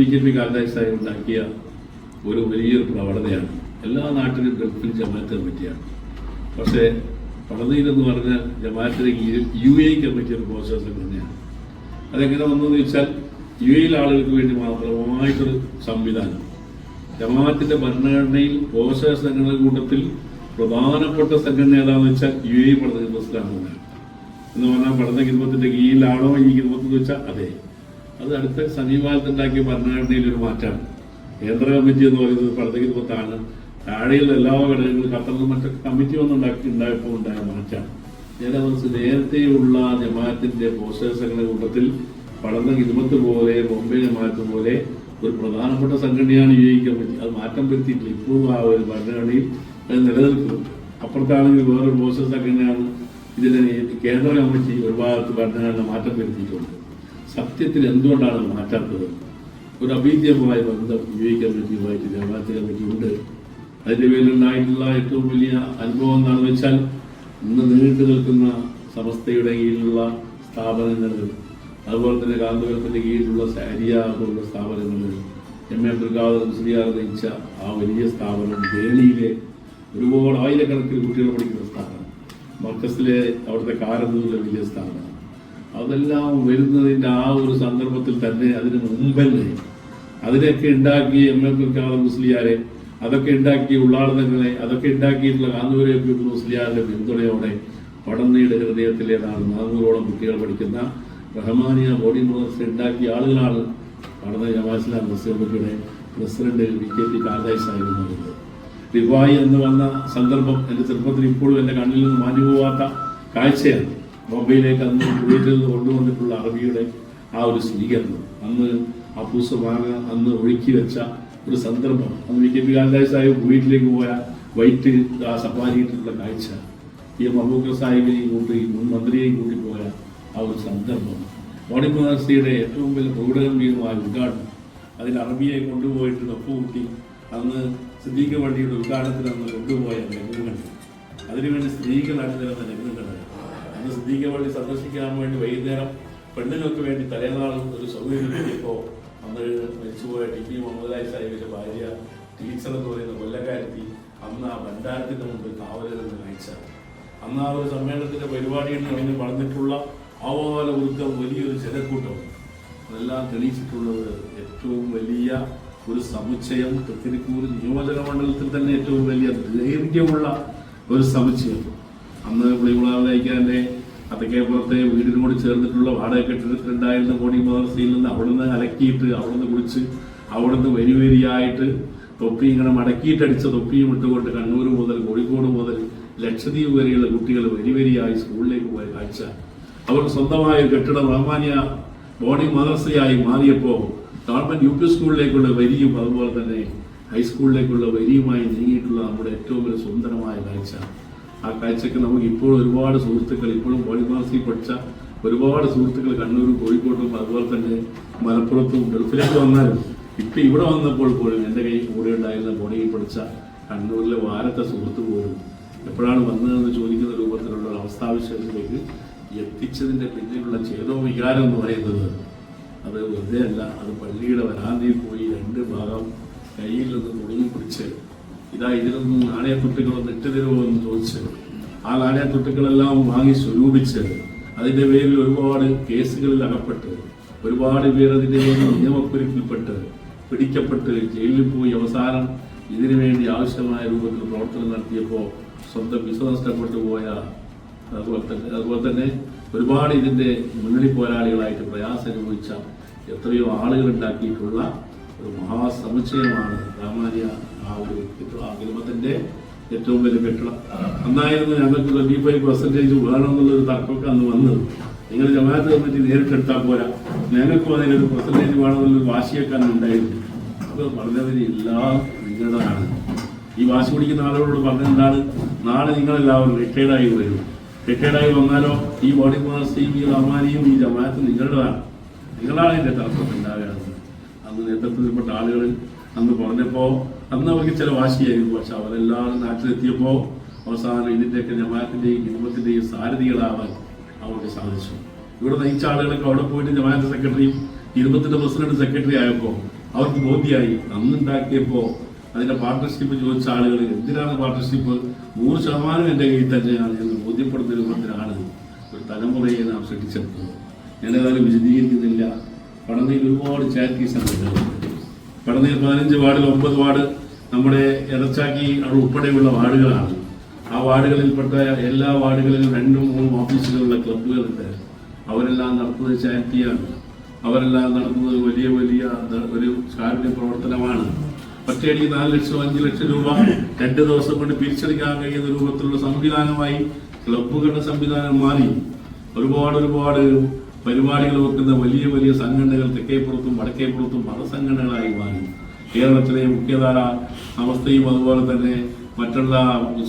B J P ഉണ്ടാക്കിയ ഒരു വലിയൊരു പ്രവണതയാണ്. എല്ലാ നാട്ടിലും ഗൾഫിൽ ജമാഅത്ത് കമ്മിറ്റിയാണ്. പക്ഷേ പടനീരെന്ന് പറഞ്ഞാൽ ജമാഅത്തിന് യു എ കമ്മിറ്റി ഒരു പ്രോസസ് തന്നെയാണ്. അതെങ്ങനെ വന്നതെന്ന് വെച്ചാൽ യു എയിൽ ആളുകൾക്ക് വേണ്ടി മാത്രമായിട്ടൊരു സംവിധാനം. ജമാഅത്തിന്റെ ഭരണഘടനയിൽ പോഷക സംഘടന കൂട്ടത്തിൽ പ്രധാനപ്പെട്ട സംഘടന ഏതാണെന്ന് വെച്ചാൽ യു എ പഠന ഇസ്ലാമാണ് എന്ന് പറഞ്ഞാൽ പഠന കിരുമത്തിന്റെ കീഴിലാണോ ഈ കിരുമത്ത് എന്ന് വെച്ചാൽ അതെ. അത് അടുത്ത സമീപകാലത്തുണ്ടാക്കിയ ഭരണഘടനയിൽ ഒരു മാറ്റമാണ്. കേന്ദ്ര കമ്മിറ്റി എന്ന് പറയുന്നത് കിരുമത്താണ് താഴെയുള്ള എല്ലാ ഘടകങ്ങളും ഖത്തറിൽ മറ്റൊക്കെ കമ്മിറ്റി ഒന്നും ഉണ്ടായപ്പോൾ ഉണ്ടായ മാറ്റമാണ് നേരെ മനസ്സ് നേരത്തെയുള്ള ജമാഅത്തിന്റെ പോസ്റ്റേഴ്സങ്ങളുടെ കൂട്ടത്തിൽ പഠന കിരുമത്ത് പോലെ ബോംബെ ജമാഅത്ത് പോലെ ഒരു പ്രധാനപ്പെട്ട സംഘടനയാണ് യു എ കമ്മിറ്റി. അത് മാറ്റം വരുത്തിയിട്ടില്ല. ഇപ്പോഴും ആ ഒരു ഭരണഘടനയിൽ അത് നിലനിൽക്കുന്നു. അപ്പുറത്താണെങ്കിൽ വേറൊരു പോസ്റ്റേഴ്സ് സംഘടനയാണ്. ഇതിന് കേന്ദ്ര കമ്മിറ്റി ഒരു ഭാഗത്ത് ഭരണഘടന മാറ്റം വരുത്തിയിട്ടുണ്ട്. സത്യത്തിൽ എന്തുകൊണ്ടാണ് മാറ്റാത്തത്? ഒരു അഭീദ്യമായ ബന്ധം ഉപയോഗിക്കാൻ പറ്റിയുമായിട്ട് ജമാഅത്ത് കമ്മിറ്റി ഉണ്ട്. അതിന്റെ പേരിലുണ്ടായിട്ടുള്ള ഏറ്റവും വലിയ അനുഭവം എന്താണെന്ന് വെച്ചാൽ ഇന്ന് നീണ്ടു നിൽക്കുന്ന സമസ്തയുടെ കീഴിലുള്ള സ്ഥാപനങ്ങൾ അതുപോലെ തന്നെ കാന്തപുരത്തിന്റെ കീഴിലുള്ള സാരിയ പോലുള്ള സ്ഥാപനങ്ങൾ എം എ അബ്ദുൽ ശ്രീയാർ നയിച്ച ആ വലിയ സ്ഥാപനം ഡൽഹിയിലെ ഒരുപാട് ആയിരക്കണക്കിന് കുട്ടികൾ പഠിക്കുന്ന സ്ഥാപനം. മർക്കസിലെ അവിടുത്തെ കാരന്തൂരിലെ വലിയ സ്ഥാപനം. അതെല്ലാം വരുന്നതിന്റെ ആ ഒരു സന്ദർഭത്തിൽ തന്നെ അതിന് മുമ്പല്ലേ അതിനെയൊക്കെ ഉണ്ടാക്കിയ എം എം അബ്ദുൽ മുസ്ലിയാരെ അതൊക്കെ ഉണ്ടാക്കിയ ഉള്ളാളുന്നങ്ങളെ അതൊക്കെ ഉണ്ടാക്കിയിട്ടുള്ള കാന്തൂരെ മുസ്ലിയാരുടെ പിന്തുണയോടെ പടന്നയുടെ ഹൃദയത്തിലേതാണ് നാനൂറോളം കുട്ടികൾ പഠിക്കുന്ന റഹ്മാനിയ ബോഡി മോഡൽസ് ഉണ്ടാക്കിയ ആളുകളാണ് പടന്ന ജമാസ്ലാം മുസ്ലിംയുടെ പ്രസിഡന്റ് വി കെ പി കാർദായ് സാഹിബ് റിവായി എന്ന് വന്ന സന്ദർഭം എന്റെ ചെറുപ്പത്തിൽ ഇപ്പോഴും എന്റെ കണ്ണിൽ നിന്ന് മാഞ്ഞു പോവാത്ത കാഴ്ചയാണ്. ബോംബെയിലേക്ക് അന്ന് കുവൈറ്റിൽ നിന്ന് കൊണ്ടുവന്നിട്ടുള്ള അറബിയുടെ ആ ഒരു സ്വീകരണം. അന്ന് പൂസമാങ്ങ അന്ന് ഒഴുക്കി വെച്ച ഒരു സന്ദർഭം. അന്ന് വി കെ പി കാന്തായ സാഹിബ് കുവൈറ്റിലേക്ക് പോയ വൈറ്റ് ആ സഫാരിയിട്ടുള്ള കാഴ്ച. ഈ മഹബൂബ് സാഹിബിനെയും കൂട്ടി മുൻ മന്ത്രിയെയും കൂട്ടി പോയ ആ ഒരു സന്ദർഭം. ബോഡി മദർസിയുടെ ഏറ്റവും വലിയ പ്രൗഢഗംഭീരമായ ഉദ്ഘാടനം. അതിൽ അറബിയെ കൊണ്ടുപോയിട്ട് ഒപ്പുകൂട്ടി അന്ന് സിദ്ദീഖ് വണ്ടിയുടെ ഉദ്ഘാടനത്തിന് അന്ന് കൊണ്ടുപോയ രംഗങ്ങൾ. അതിനുവേണ്ടി സ്ത്രീകളാണ് നിരന്ന രംഗങ്ങൾ. അന്ന് സിദ്ദീഖ പള്ളി സന്ദർശിക്കാൻ വേണ്ടി വൈകുന്നേരം പെണ്ണുങ്ങൾക്ക് വേണ്ടി തലേനാളും ഒരു സൗകര്യം കിട്ടിയപ്പോൾ അന്ന് മരിച്ചുപോയ ടി പി മുഹമ്മദായി സാഹിബിന്റെ ഭാര്യ ടീച്ചർ എന്ന് പറയുന്ന കൊല്ലക്കാരത്തി അന്ന് ആ ഭണ്ഡാരത്തിന്റെ മുമ്പിൽ നിന്ന് നയിച്ച അന്ന് ആ ഒരു സമ്മേളനത്തിന്റെ പരിപാടിയിൽ നിന്ന് വളർന്നിട്ടുള്ള ആവാല വൃത്തം വലിയൊരു ജനക്കൂട്ടം. അതെല്ലാം തെളിയിച്ചിട്ടുള്ളത് ഏറ്റവും വലിയ ഒരു സമുച്ചയം തൃത്തിരിക്കൂർ നിയോജക മണ്ഡലത്തിൽ തന്നെ ഏറ്റവും വലിയ ദൈർഘ്യമുള്ള ഒരു സമുച്ചയം. അന്ന് പുളികുളാവിലേക്കാന്റെ അത്തക്കേപ്പുറത്തെ വീടിനോട് ചേർന്നിട്ടുള്ള വാടക കെട്ടിടത്തിലുണ്ടായിരുന്ന കോടി മദർസയിൽ നിന്ന് അവിടുന്ന് അലക്കിയിട്ട് അവിടുന്ന് കുളിച്ച് അവിടുന്ന് വരി വരിയായിട്ട് തൊപ്പി ഇങ്ങനെ മടക്കിയിട്ടടിച്ച തൊപ്പിയും ഇട്ടുകൊണ്ട് കണ്ണൂർ മുതൽ കോഴിക്കോട് മുതൽ ലക്ഷദ്വീപ് വരെയുള്ള കുട്ടികൾ വരി വരിയായി സ്കൂളിലേക്ക് പോയ കാഴ്ച. അവർ സ്വന്തമായ കെട്ടിടം റഹ്മാനിയ ബോഡി മദർസയായി മാറിയപ്പോൾ ഗവൺമെന്റ് യു പി സ്കൂളിലേക്കുള്ള വരിയും അതുപോലെ തന്നെ ഹൈസ്കൂളിലേക്കുള്ള വരിയുമായി നീങ്ങിയിട്ടുള്ള നമ്മുടെ ഏറ്റവും വലിയ സുന്ദരമായ കാഴ്ച. ആ കാഴ്ചക്ക് നമുക്ക് ഇപ്പോഴും ഒരുപാട് സുഹൃത്തുക്കൾ ഇപ്പോഴും പോളിമാസി പഠിച്ച ഒരുപാട് സുഹൃത്തുക്കൾ കണ്ണൂരും കോഴിക്കോട്ടും അതുപോലെ തന്നെ മലപ്പുറത്തും ഗൾഫിലേക്ക് വന്നാലും ഇപ്പൊ ഇവിടെ വന്നപ്പോൾ പോലും എന്റെ കയ്യിൽ കൂടെ ഉണ്ടായിരുന്ന ബോഡിയിൽ പഠിച്ച കണ്ണൂരിലെ വാരത്തെ സുഹൃത്ത് പോലും എപ്പോഴാണ് വന്നതെന്ന് ചോദിക്കുന്ന രൂപത്തിലുള്ള അവസ്ഥാവിശേഷത്തിലേക്ക് എത്തിച്ചതിന്റെ പിന്നിലുള്ള ചേതോ വികാരം എന്ന് പറയുന്നത് അത് വെറുതെ അല്ല അത് പള്ളിയുടെ വരാന്തയിൽ പോയി രണ്ട് ഭാഗം കയ്യിൽ നിന്ന് തുടങ്ങി പിടിച്ച് ഇതാ ഇതിലൊന്നും നാണയത്തുട്ടുകളൊന്നും ഇട്ട് തരുമോ എന്ന് ചോദിച്ച് ആ നാണയത്തുട്ടുകളെല്ലാം വാങ്ങി സ്വരൂപിച്ച് അതിന്റെ പേരിൽ ഒരുപാട് കേസുകളിൽ അകപ്പെട്ട് ഒരുപാട് പേർ അതിന്റെ പേരിൽ നിയമക്കുരുക്കിൽപ്പെട്ട് പിടിക്കപ്പെട്ട് ജയിലിൽ പോയി അവസാനം ഇതിനു വേണ്ടി ആവശ്യമായ രൂപത്തിൽ പ്രവർത്തനം നടത്തിയപ്പോൾ സ്വന്തം വിസ നഷ്ടപ്പെട്ടു പോയ അതുപോലെ തന്നെ അതുപോലെ തന്നെ ഒരുപാട് ഇതിന്റെ മുന്നണി പോരാളികളായിട്ട് പ്രയാസം അനുഭവിച്ച എത്രയോ ആളുകൾ ഉണ്ടാക്കിയിട്ടുള്ള ഒരു മഹാസമുച്ചയമാണ് രാമാനിയ ആ ഒരു കെട്ടിടം. ആ ഗ്രാമത്തിന്റെ ഏറ്റവും വലിയ കെട്ടിടം. അന്നായിരുന്നു ഞങ്ങൾക്ക് ട്വന്റി ഫൈവ് പെർസെന്റേജ് വേണമെന്നുള്ളൊരു തർക്കമൊക്കെ അന്ന് വന്നത്. നിങ്ങൾ ജമാഅത്ത് കമ്മിറ്റി നേരിട്ടെടുത്താൽ പോരാ. ഞങ്ങൾക്കും അതിനൊരു പെർസെന്റേജ് വേണമെന്നുള്ളൊരു വാശിയൊക്കെ അന്ന് ഉണ്ടായിരുന്നു. അത് പറഞ്ഞവര് എല്ലാം നിങ്ങളുടെതാണ് ഈ വാശി പിടിക്കുന്ന ആളുകളോട് പറഞ്ഞെന്താണ് നാളെ നിങ്ങളെല്ലാവരും റിട്ടയർഡായി വരും. റിട്ടയർഡായി വന്നാലോ ഈ ബോഡി മാസ്റ്റേയും ഈ റഹ്മാനിയും ഈ ജമാഅത്ത് നിങ്ങളുടെതാണ്. നിങ്ങളാണ് ഇതിന്റെ തർക്കത്തിൽ ഉണ്ടാവുകയാണ് അന്ന് നേതൃത്വത്തിൽപ്പെട്ട ആളുകൾ അന്ന് പറഞ്ഞപ്പോ അന്ന് അവർക്ക് ചില വാശിയായിരുന്നു. പക്ഷെ അവരെല്ലാവരും നാട്ടിലെത്തിയപ്പോ അവസാനം ഇതിന്റെയൊക്കെ ജമാത്തിന്റെയും കുടുംബത്തിന്റെയും സാരഥികളാവാൻ അവർക്ക് സാധിച്ചു. ഇവിടെ നയിച്ച ആളുകളൊക്കെ അവിടെ പോയിട്ട് ജമാഅത്ത് സെക്രട്ടറിയും കുടുംബത്തിന്റെ പ്രസിഡന്റ് സെക്രട്ടറി ആയപ്പോ അവർക്ക് ബോധ്യമായി അന്നുണ്ടാക്കിയപ്പോ അതിന്റെ പാർട്ട്ണർഷിപ്പ് ചോദിച്ച ആളുകൾ എന്തിനാണ് പാർട്ട്ണർഷിപ്പ് നൂറ് ശതമാനം എന്റെ കയ്യിൽ തന്നെയാണ് എന്ന് ബോധ്യപ്പെടുന്ന രൂപത്തിലാണ് ഒരു തലമുറയെ നാം സൃഷ്ടിച്ചെടുത്തത് ഞാനേതായാലും വിശദീകരിക്കുന്നില്ല. പഠനയിൽ ഒരുപാട് ചാരിറ്റീസ് ആണ് പടന്നയിൽ പതിനഞ്ച് വാർഡിൽ ഒമ്പത് വാർഡ് നമ്മുടെ എടച്ചാക്കി ഉൾപ്പെടെയുള്ള വാർഡുകളാണ്. ആ വാർഡുകളിൽപ്പെട്ട എല്ലാ വാർഡുകളിലും രണ്ടും മൂന്നും ഓഫീസുകളുള്ള ക്ലബ്ബുകളുണ്ട്. അവരെല്ലാം നടത്തുന്നത് ചാരിറ്റിയാണ്. അവരെല്ലാം നടത്തുന്നത് വലിയ വലിയ ഒരു കാരുണ്യ പ്രവർത്തനമാണ്. ഒറ്റയടിക്ക് നാല് ലക്ഷം അഞ്ച് ലക്ഷം രൂപ രണ്ട് ദിവസം കൊണ്ട് പിരിച്ചെടുക്കാൻ കഴിയുന്ന രൂപത്തിലുള്ള സംവിധാനമായി ക്ലബ്ബുകളുടെ സംവിധാനം മാറി. ഒരുപാട് ഒരുപാട് പരിപാടികൾ വെക്കുന്ന വലിയ വലിയ സംഘടനകൾ തെക്കേപ്പുറത്തും വടക്കേപ്പുറത്തും മതസംഘടനകളായി മാറി. കേരളത്തിലെ മുഖ്യധാര അവസ്ഥയും അതുപോലെ തന്നെ മറ്റുള്ള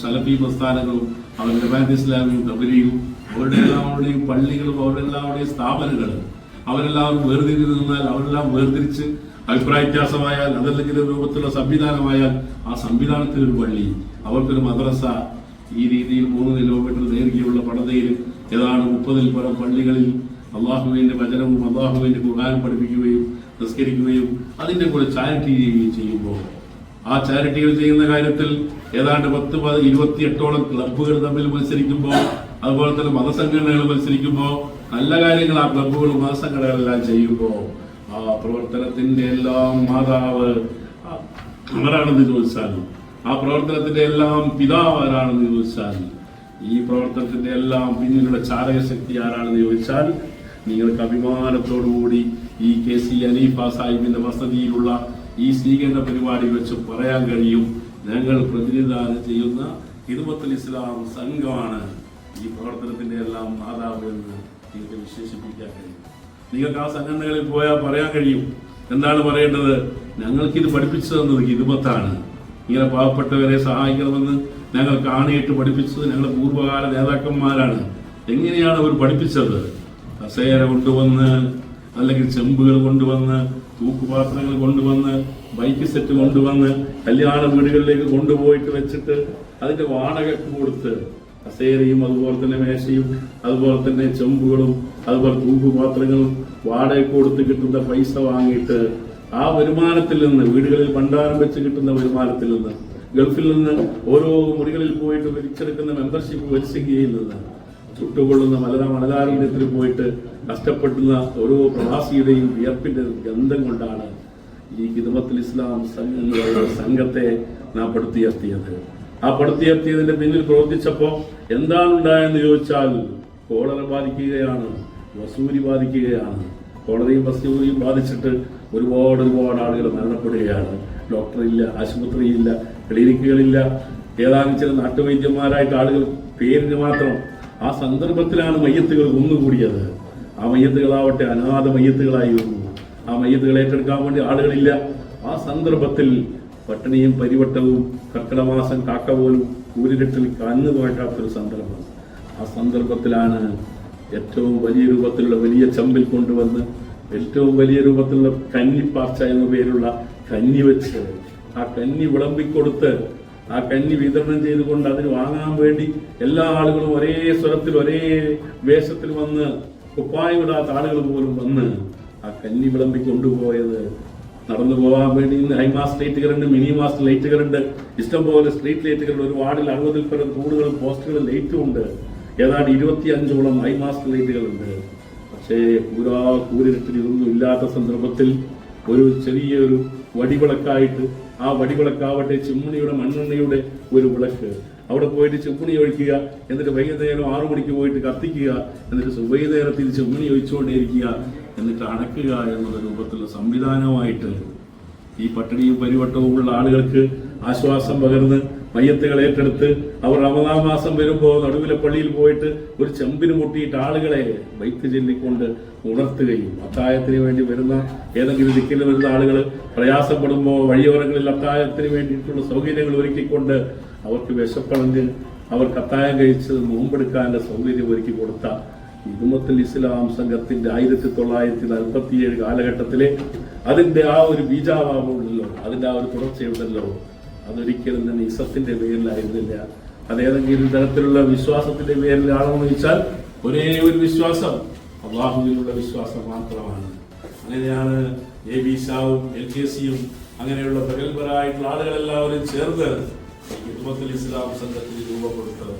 സലഫി പ്രസ്ഥാനങ്ങളും അവരുടെ ജമാഅത്ത് ഇസ്ലാമിയും കബരിയും അവരുടെ എല്ലാവരുടെയും പള്ളികളും അവരുടെ എല്ലാവരുടെയും സ്ഥാപനങ്ങളും. അവരെല്ലാവരും വേർതിരിഞ്ഞു നിന്നാൽ അവരെല്ലാം വേർതിരിച്ച് അഭിപ്രായ വ്യത്യാസമായാൽ അതല്ലെങ്കിൽ രൂപത്തിലുള്ള സംവിധാനമായാൽ ആ സംവിധാനത്തിൽ ഒരു പള്ളി അവർക്കൊരു മദ്രസ ഈ രീതിയിൽ മൂന്ന് കിലോമീറ്റർ ദൈർഘ്യമുള്ള പടതയിൽ ഏതാണ്ട് മുപ്പതിൽ പരം പള്ളികളിൽ അള്ളാഹുവിന്റെ വചനവും അള്ളാഹുവിന്റെ ഖുർആൻ പഠിപ്പിക്കുകയും നിസ്കരിക്കുകയും അതിന്റെ കൂടെ ചാരിറ്റി ചെയ്യുകയും ചെയ്യുമ്പോൾ ആ ചാരിറ്റികൾ ചെയ്യുന്ന കാര്യത്തിൽ ഏതാണ്ട് പത്ത് പത് ഇരുപത്തിയെട്ടോളം ക്ലബ്ബുകൾ തമ്മിൽ മത്സരിക്കുമ്പോൾ അതുപോലെ തന്നെ മതസംഘടനകൾ മത്സരിക്കുമ്പോൾ നല്ല കാര്യങ്ങൾ ആ ക്ലബ്ബുകളും മതസംഘടനകളെല്ലാം ചെയ്യുമ്പോൾ ആ പ്രവർത്തനത്തിന്റെ എല്ലാം മാതാവ് ആ ആരാണെന്ന് ചോദിച്ചാൽ ആ പ്രവർത്തനത്തിന്റെ എല്ലാം പിതാവ് ആരാണെന്ന് ചോദിച്ചാൽ ഈ പ്രവർത്തനത്തിന്റെ എല്ലാം പിന്നിലുള്ള ചാരകശക്തി ആരാണെന്ന് ചോദിച്ചാൽ നിങ്ങൾക്ക് അഭിമാനത്തോടുകൂടി ഈ കെ സി അലീഫ സാഹിബിന്റെ വസതിയിലുള്ള ഈ സ്വീകരണ പരിപാടി വെച്ച് പറയാൻ കഴിയും. ഞങ്ങൾ പ്രതിനിധാനം ചെയ്യുന്ന ഹിദുമത്തുൽ ഇസ്ലാം സംഘമാണ് ഈ പ്രവർത്തനത്തിന്റെ എല്ലാം മാതാവ് എന്ന് നിങ്ങൾക്ക് വിശേഷിപ്പിക്കാൻ കഴിയും. നിങ്ങൾക്ക് ആ സംഘടനകളിൽ പോയാൽ പറയാൻ കഴിയും. എന്താണ് പറയേണ്ടത്? ഞങ്ങൾക്ക് ഇത് പഠിപ്പിച്ചു തന്നത് ഹിദുമത്താണ് ഇങ്ങനെ പാവപ്പെട്ടവരെ സഹായിക്കണമെന്ന് ഞങ്ങൾ കാണിയിട്ട് പഠിപ്പിച്ചത് ഞങ്ങളുടെ പൂർവകാല നേതാക്കന്മാരാണ്. എങ്ങനെയാണ് അവർ പഠിപ്പിച്ചത്? കസേര കൊണ്ടുവന്ന് അല്ലെങ്കിൽ ചെമ്പുകൾ കൊണ്ടുവന്ന് തൂക്കുപാത്രങ്ങൾ കൊണ്ടുവന്ന് ബൈക്ക് സെറ്റ് കൊണ്ടുവന്ന് കല്യാണ വീടുകളിലേക്ക് കൊണ്ടുപോയിട്ട് വെച്ചിട്ട് അതിന്റെ വാടക കൊടുത്ത് കസേരയും അതുപോലെ തന്നെ മേശയും അതുപോലെ തന്നെ ചെമ്പുകളും അതുപോലെ തൂക്കുപാത്രങ്ങളും വാടക കൊടുത്ത് കിട്ടുന്ന പൈസ വാങ്ങിയിട്ട് ആ വരുമാനത്തിൽ നിന്ന് വീടുകളിൽ ഭണ്ഡാരം വെച്ച് കിട്ടുന്ന വരുമാനത്തിൽ നിന്ന് ഗൾഫിൽ നിന്ന് ഓരോ മുറികളിൽ പോയിട്ട് വലിച്ചെടുക്കുന്ന മെമ്പർഷിപ്പ് വലിച്ചെങ്കിൽ നിന്ന് ചുട്ടുകൊള്ളുന്ന മലര മണലാരണ്യത്തിൽ പോയിട്ട് കഷ്ടപ്പെടുന്ന ഓരോ പ്രവാസിയുടെയും വിയർപ്പിന്റെ ഗന്ധം കൊണ്ടാണ് ഈ ഹിദമത്തുൽ ഇസ്ലാം എന്ന് പറയുന്ന സംഘത്തെ നാം പടുത്തുയർത്തിയത്. ആ പടുത്തുയർത്തിയതിന്റെ പിന്നിൽ പ്രവർത്തിച്ചപ്പോ എന്താണ് ഉണ്ടായെന്ന് ചോദിച്ചാൽ കോളറ ബാധിക്കുകയാണ് വസൂരി ബാധിക്കുകയാണ്. കോളറയും വസൂരിയും ബാധിച്ചിട്ട് ഒരുപാട് ഒരുപാട് ആളുകൾ മരണപ്പെടുകയാണ്. ഡോക്ടറില്ല ആശുപത്രിയില്ല ക്ലിനിക്കുകളില്ല. ഏതാനും ചില നാട്ടുവൈദ്യന്മാരായിട്ട് ആളുകൾ പേരിന് മാത്രം ആ സന്ദർഭത്തിലാണ് മയ്യത്തുകൾ ഒന്നുകൂടിയത്. ആ മയ്യത്തുകളാവട്ടെ അനാഥ മയ്യത്തുകളായി മയ്യത്തുകളായിരുന്നു ആ മയ്യത്തുകൾ ഏറ്റെടുക്കാൻ വേണ്ടി ആളുകളില്ല. ആ സന്ദർഭത്തിൽ പട്ടിണിയും പരിവട്ടവും കർക്കിടമാസം കാക്ക പോലും കൂരിരട്ടിൽ കന്നു പോകാത്തൊരു സന്ദർഭം. ആ സന്ദർഭത്തിലാണ് ഏറ്റവും വലിയ രൂപത്തിലുള്ള വലിയ ചമ്പിൽ കൊണ്ടുവന്ന് ഏറ്റവും വലിയ രൂപത്തിലുള്ള കന്നിപ്പാർച്ച എന്ന പേരുള്ള കന്നി വെച്ച് ആ കന്നി വിളമ്പിക്കൊടുത്ത് ആ കഞ്ഞി വിതരണം ചെയ്തുകൊണ്ട് അതിന് വാങ്ങാൻ വേണ്ടി എല്ലാ ആളുകളും ഒരേ സ്വരത്തിൽ ഒരേ വേഷത്തിൽ വന്ന് കുപ്പായമിടാത്ത ആളുകൾ പോലും വന്ന് ആ കഞ്ഞി വിളമ്പി കൊണ്ടുപോയത് നടന്നു പോകാൻ വേണ്ടി ഇന്ന് ഹൈമാസ് ലൈറ്റുകളുണ്ട് മിനി മാസ് ലൈറ്റുകളുണ്ട് ഇഷ്ടംപോലെ സ്ട്രീറ്റ് ലൈറ്റുകളുണ്ട് ഒരു വാർഡിൽ അറുപതിൽ പരം തൂണുകളും പോസ്റ്റുകളും ലൈറ്റും ഉണ്ട്. ഏതാണ്ട് ഇരുപത്തി അഞ്ചോളം ഹൈമാസ് ലൈറ്റുകളുണ്ട് പക്ഷേ പൂരാ കൂരിരുട്ടിൽ ഇതൊന്നും ഇല്ലാത്ത സന്ദർഭത്തിൽ ഒരു ചെറിയൊരു വടിവിളക്കായിട്ട് ആ വടിവിളക്കാവട്ടെ ചിമ്മിണിയുടെ മണ്ണെണ്ണയുടെ ഒരു വിളക്ക്. അവിടെ പോയിട്ട് ചിമ്മിണി ഒഴിക്കുക എന്നിട്ട് വൈകുന്നേരം ആറു മണിക്ക് പോയിട്ട് കത്തിക്കുക എന്നിട്ട് സുബൈനേരത്തിൽ ചിമ്മിണി ഒഴിച്ചുകൊണ്ടേയിരിക്കുക എന്നിട്ട് അടക്കുക എന്നുള്ള രൂപത്തിലുള്ള സംവിധാനമായിട്ട് ഈ പട്ടിണിയും പരിവട്ടവും ഉള്ള ആളുകൾക്ക് ആശ്വാസം പകർന്ന് മയ്യത്തുകൾ ഏറ്റെടുത്ത് അവർ റമദാൻ മാസം വരുമ്പോൾ നടുവിലെ പള്ളിയിൽ പോയിട്ട് ഒരു ചെമ്പിന് മുട്ടിയിട്ട് ആളുകളെ ബൈക്ക് ചൊല്ലിക്കൊണ്ട് ഉണർത്തുകയും അത്തായത്തിന് വേണ്ടി വരുന്ന ഏതെങ്കിലും ദിക്കിൽ വരുന്ന ആളുകൾ പ്രയാസപ്പെടുമ്പോൾ വഴിയോരങ്ങളിൽ അത്തായത്തിന് വേണ്ടിയിട്ടുള്ള സൗകര്യങ്ങൾ ഒരുക്കിക്കൊണ്ട് അവർക്ക് വിശപ്പളഞ്ഞ് അവർക്ക് അത്തായം കഴിച്ച് നോമ്പെടുക്കാനുള്ള സൗകര്യം ഒരുക്കി കൊടുത്ത ഇതുമത്തുൽ ഇസ്ലാം സംഘത്തിന്റെ ആയിരത്തി തൊള്ളായിരത്തി നാൽപ്പത്തിയേഴ് കാലഘട്ടത്തിലെ അതിന്റെ ആ ഒരു ബീജാവാമുണ്ടല്ലോ അതിന്റെ ആ ഒരു തുടർച്ചയുണ്ടല്ലോ. അതൊരിക്കലും തന്നെ ഇസത്തിന്റെ പേരിലായിരുന്നില്ല. അതേതെങ്കിലും തരത്തിലുള്ള വിശ്വാസത്തിന്റെ പേരിലാണോ എന്ന് ചോദിച്ചാൽ ഒരേ ഒരു വിശ്വാസം അള്ളാഹുവിനുള്ള വിശ്വാസം മാത്രമാണ്. അങ്ങനെയാണ് എ ബി ഷാവും എൽ കെ സിയും അങ്ങനെയുള്ള പ്രഗത്ഭരായിട്ടുള്ള ആളുകളെല്ലാവരും ചേർന്ന് ഹിദ്മത്തുൽ ഇസ്ലാം സംഘത്തിൽ രൂപപ്പെടുത്തത്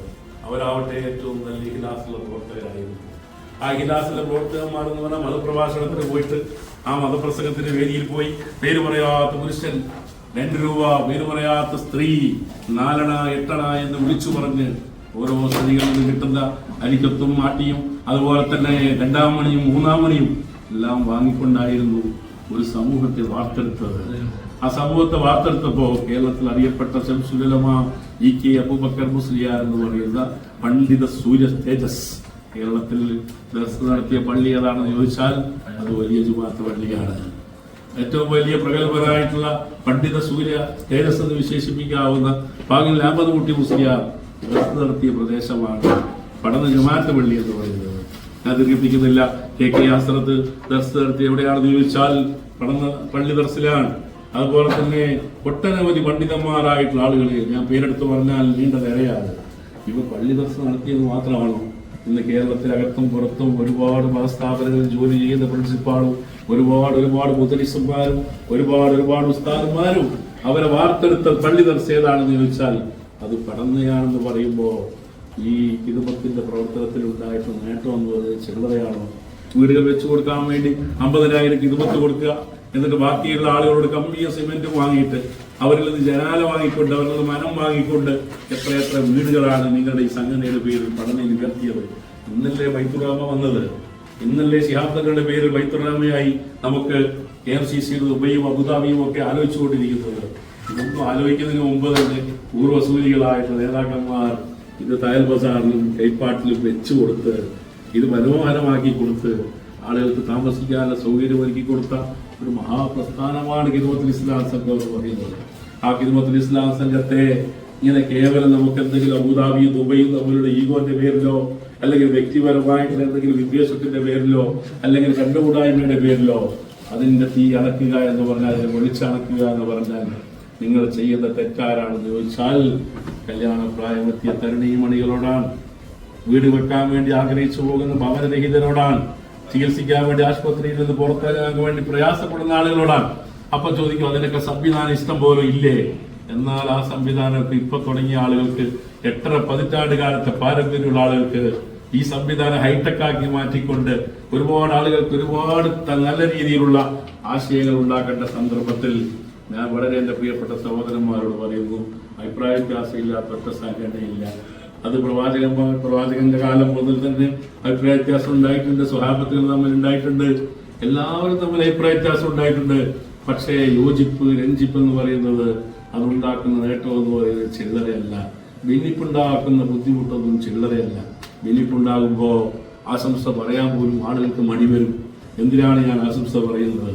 അവരാവട്ടെ ഏറ്റവും നല്ല ഹിലാസിലെ പ്രവർത്തകരായിരുന്നു. ആ ഹിലാസിലെ പ്രവർത്തകന്മാർ എന്ന് പറഞ്ഞാൽ മതപ്രഭാഷണത്തിന് പോയിട്ട് ആ മതപ്രസംഗത്തിന്റെ വേദിയിൽ പോയി പേര് പറയാത്ത പുരുഷൻ രണ്ട് രൂപ പേര് പറയാത്ത സ്ത്രീ നാലണ എട്ടണ എന്ന് വിളിച്ചു പറഞ്ഞ് ഓരോ സ്ത്രീകളിൽ നിന്ന് കിട്ടുന്ന അരിക്കത്തും മാട്ടിയും അതുപോലെ തന്നെ രണ്ടാം മണിയും മൂന്നാം മണിയും എല്ലാം വാങ്ങിക്കൊണ്ടായിരുന്നു ഒരു സമൂഹത്തെ വാർത്തെടുത്തത്. ആ സമൂഹത്തെ വാർത്തെടുത്തപ്പോ കേരളത്തിൽ അറിയപ്പെട്ട ശംസുലമ ഇ കെ അബൂബക്കർ മുസ്ലിയാർ എന്ന് പറയുന്ന പണ്ഡിത സൂര്യ തേജസ് കേരളത്തിൽ നടത്തിയ പള്ളി ഏതാണെന്ന് ചോദിച്ചാൽ അത് വലിയ ജുമാത്ത് പള്ളിയാണ്. ഏറ്റവും വലിയ പ്രഗത്ഭരായിട്ടുള്ള പണ്ഡിത സൂര്യ തേജസ് എന്ന് വിശേഷിപ്പിക്കാവുന്ന പാകിൽ അഹമ്മദ് കുട്ടി മുസ്ലിയാർ നടത്തിയ പ്രദേശമാണ് പഠന ജമാഅത്ത് പള്ളി എന്ന് പറയുന്നത്. ഞാൻ ദീർഘിപ്പിക്കുന്നില്ല. കെ കെ ആശ്രത്ത് ദർസ് നടത്തി എവിടെയാണെന്ന് ചോദിച്ചാൽ പഠന പള്ളി ദർശിലാണ് അതുപോലെ തന്നെ ഒട്ടനവധി പണ്ഡിതന്മാരായിട്ടുള്ള ആളുകളെ ഞാൻ പേരെടുത്ത് പറഞ്ഞാൽ നീണ്ട നിരയാണ്. ഇവ പള്ളി ദർശനം നടത്തിയത് മാത്രമാണോ ഇന്ന് കേരളത്തിലകത്തും പുറത്തും ഒരുപാട് മതസ്ഥാപനങ്ങളിൽ ജോലി ചെയ്യുന്ന പ്രിൻസിപ്പാളും ഒരുപാട് ഒരുപാട് മുതലിസന്മാരും ഒരുപാട് ഒരുപാട് ഉസ്താദന്മാരും അവരെ വാർത്തെടുത്ത പള്ളി ഏതാണെന്ന് ചോദിച്ചാൽ അത് പടന്നയാണെന്ന് പറയുമ്പോൾ ഈ കുടുംബത്തിന്റെ പ്രവർത്തനത്തിൽ ഉണ്ടായിട്ടുള്ള നേട്ടം എന്ന് പറയുന്നത് ചെറുതയാണോ വീടുകൾ വെച്ചു കൊടുക്കാൻ വേണ്ടി അമ്പതിനായിരം ഇതുമത്ത് കൊടുക്കുക എന്നിട്ട് ബാക്കിയുള്ള ആളുകളോട് കമ്പിയ സിമെന്റ് വാങ്ങിയിട്ട് അവരിൽ നിന്ന് ജനാല വാങ്ങിക്കൊണ്ട് അവരിൽ നിന്ന് മനം വാങ്ങിക്കൊണ്ട് എത്ര എത്ര വീടുകളാണ് നിങ്ങളുടെ ഈ സംഘടനയുടെ പേരിൽ പഠനം നികത്തിയത്. ഇന്നല്ലേ ബൈത്തുറാമ വന്നത്. ഇന്നല്ലേ ശിഹാബ്ദങ്ങളുടെ പേരിൽ ബൈത്തുറാമയായി നമുക്ക് കെ എം സി സിയുടെ ദുബൈയും അബുദാബിയും ഒക്കെ ആലോചിച്ചുകൊണ്ടിരിക്കുന്നത്. ഇതൊന്നും ആലോചിക്കുന്നതിന് മുമ്പ് തന്നെ പൂർവസൂരികളായിട്ടുള്ള നേതാക്കന്മാർ ഇത് തയൽ ബസാറിലും കൈപ്പാട്ടിലും വെച്ചു കൊടുത്ത് ഇത് മനോഹരമാക്കി കൊടുത്ത് ആളുകൾക്ക് താമസിക്കാനുള്ള സൗകര്യം ഒരുക്കി കൊടുത്ത ഒരു മഹാപ്രസ്ഥാനമാണ് കിരുമത്തുൽ ഇസ്ലാം സംഘം എന്ന് പറയുന്നത്. ആ കിരുമത്തുൽ ഇസ്ലാം സംഘത്തെ ഇങ്ങനെ കേവലം നമുക്ക് എന്തെങ്കിലും അബുദാബിയും ദുബൈയും തമ്മിലുള്ള ഈഗോന്റെ പേരിലോ അല്ലെങ്കിൽ വ്യക്തിപരമായിട്ടുള്ള എന്തെങ്കിലും വിദ്വേഷത്തിന്റെ പേരിലോ അല്ലെങ്കിൽ കണ്ടുകൂടായ്മയുടെ പേരിലോ അതിന്റെ തീ അണക്കുക എന്ന് പറഞ്ഞാൽ അതിനെ വെളിച്ചണക്കുക എന്ന് പറഞ്ഞാൽ നിങ്ങൾ ചെയ്യുന്ന തെറ്റാരാണെന്ന് ചോദിച്ചാൽ കല്യാണ പ്രായമെത്തിയ തരുണീമണികളോടാണ് വീട് വെക്കാൻ വേണ്ടി ആഗ്രഹിച്ചു പോകുന്ന ഭവനരഹിതരോടാണ്. ചികിത്സിക്കാൻ വേണ്ടി ആശുപത്രിയിൽ നിന്ന് പുറത്തിറങ്ങാൻ വേണ്ടി പ്രയാസപ്പെടുന്ന ആളുകളോടാണ്. അപ്പൊ ചോദിക്കും അതിനൊക്കെ സംവിധാനം ഇഷ്ടം പോലെ ഇല്ലേ? എന്നാൽ ആ സംവിധാനമൊക്കെ ഇപ്പൊ തുടങ്ങിയ ആളുകൾക്ക് എട്ടര പതിറ്റാണ്ട് കാലത്തെ പാരമ്പര്യമുള്ള ആളുകൾക്ക് ഈ സംവിധാനം ഹൈടെക് ആക്കി മാറ്റിക്കൊണ്ട് ഒരുപാട് ആളുകൾക്ക് ഒരുപാട് നല്ല രീതിയിലുള്ള ആശയങ്ങൾ ഉണ്ടാക്കേണ്ട സന്ദർഭത്തിൽ ഞാൻ വളരെ എന്റെ പ്രിയപ്പെട്ട സഹോദരന്മാരോട് പറയുന്നു അഭിപ്രായ വ്യത്യാസമില്ലാത്ത സംഘടനയില്ല. അത് പ്രവാചക പ്രവാചകന്റെ കാലം മുതൽ തന്നെ അഭിപ്രായ വ്യത്യാസം ഉണ്ടായിട്ടുണ്ട് സ്വഹാബത്തുകൾ തമ്മിൽ ഉണ്ടായിട്ടുണ്ട് എല്ലാവരും തമ്മിൽ അഭിപ്രായ വ്യത്യാസം ഉണ്ടായിട്ടുണ്ട്. പക്ഷേ യോജിപ്പ് രഞ്ജിപ്പ് എന്ന് പറയുന്നത് അതുണ്ടാക്കുന്ന നേട്ടം എന്ന് പറയുന്നത് ചില്ലറയല്ല. ഭിന്നിപ്പുണ്ടാക്കുന്ന ബുദ്ധിമുട്ടൊന്നും ചില്ലറയല്ല. ഭിന്നിപ്പുണ്ടാകുമ്പോൾ ആശംസ പറയാൻ പോലും ആളുകൾക്ക് മടി വരും. എന്തിനാണ് ഞാൻ ആശംസ പറയുന്നത്?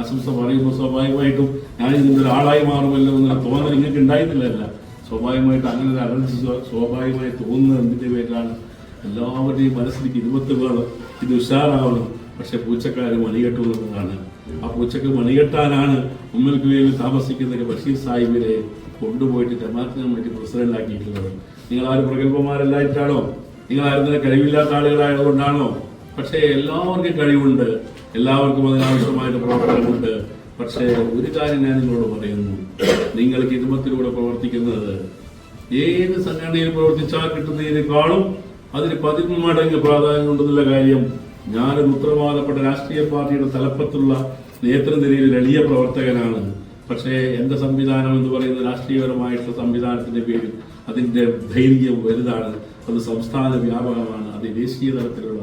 ആശംസ പറയുമ്പോൾ സ്വാഭാവികമായിട്ടും ഞാൻ ഇതിന്റെ ഒരാളായി മാറുമല്ലോ എന്നൊരു തോന്നൽ നിങ്ങൾക്ക് ഉണ്ടായിരുന്നില്ലല്ല. സ്വാഭാവികമായിട്ട് അങ്ങനെ ഒരു അലർജി സ്വാഭാവികമായി തോന്നുന്നത് എന്തിന്റെ പേരിലാണ്? എല്ലാവരുടെയും മനസ്സിലേക്ക് ഇരുപത്തി വേണം ഇത് ഉഷാറാവണം. പക്ഷെ പൂച്ചക്കാർ മണികെട്ടുന്നതാണ്. ആ പൂച്ചക്ക് മണികെട്ടാനാണ് ഉമ്മൽക്ക് വേണ്ടി താമസിക്കുന്ന ബഷീർ സാഹിബിനെ കൊണ്ടുപോയിട്ട് ജമാഅത്ത് കമ്മിറ്റി പ്രസിഡന്റ് ആക്കിയിട്ടുള്ളത് നിങ്ങൾ ആരും പ്രഗത്ഭന്മാരല്ലായിട്ടാണോ? നിങ്ങൾ ആരെങ്കിലും കഴിവില്ലാത്ത ആളുകളായതുകൊണ്ടാണോ? പക്ഷേ എല്ലാവർക്കും കഴിവുണ്ട്. എല്ലാവർക്കും അതിനാവശ്യമായിട്ട് പ്രവർത്തനമുണ്ട്. പക്ഷേ ഒരു കാര്യം ഞാൻ നിങ്ങളോട് പറയുന്നു. നിങ്ങൾ കിടുംബത്തിലൂടെ പ്രവർത്തിക്കുന്നത് ഏത് സംഘടനയിൽ പ്രവർത്തിച്ചാൽ കിട്ടുന്നതിനേക്കാളും അതിന് പതിമൂന്ന് മടങ്ങ് പ്രാധാന്യം ഉണ്ടെന്നുള്ള കാര്യം ഞാനൊരു ഉത്തരവാദപ്പെട്ട രാഷ്ട്രീയ പാർട്ടിയുടെ തലപ്പത്തുള്ള നേതൃനിരയിൽ എളിയ പ്രവർത്തകനാണ്. പക്ഷേ എന്റെ സംവിധാനം എന്ന് പറയുന്ന രാഷ്ട്രീയപരമായിട്ടുള്ള സംവിധാനത്തിന്റെ പേരിൽ അതിന്റെ ധൈര്യം വലുതാണ്. അത് സംസ്ഥാന വ്യാപകമാണ്. അത് ദേശീയ തലത്തിലുള്ളതാണ്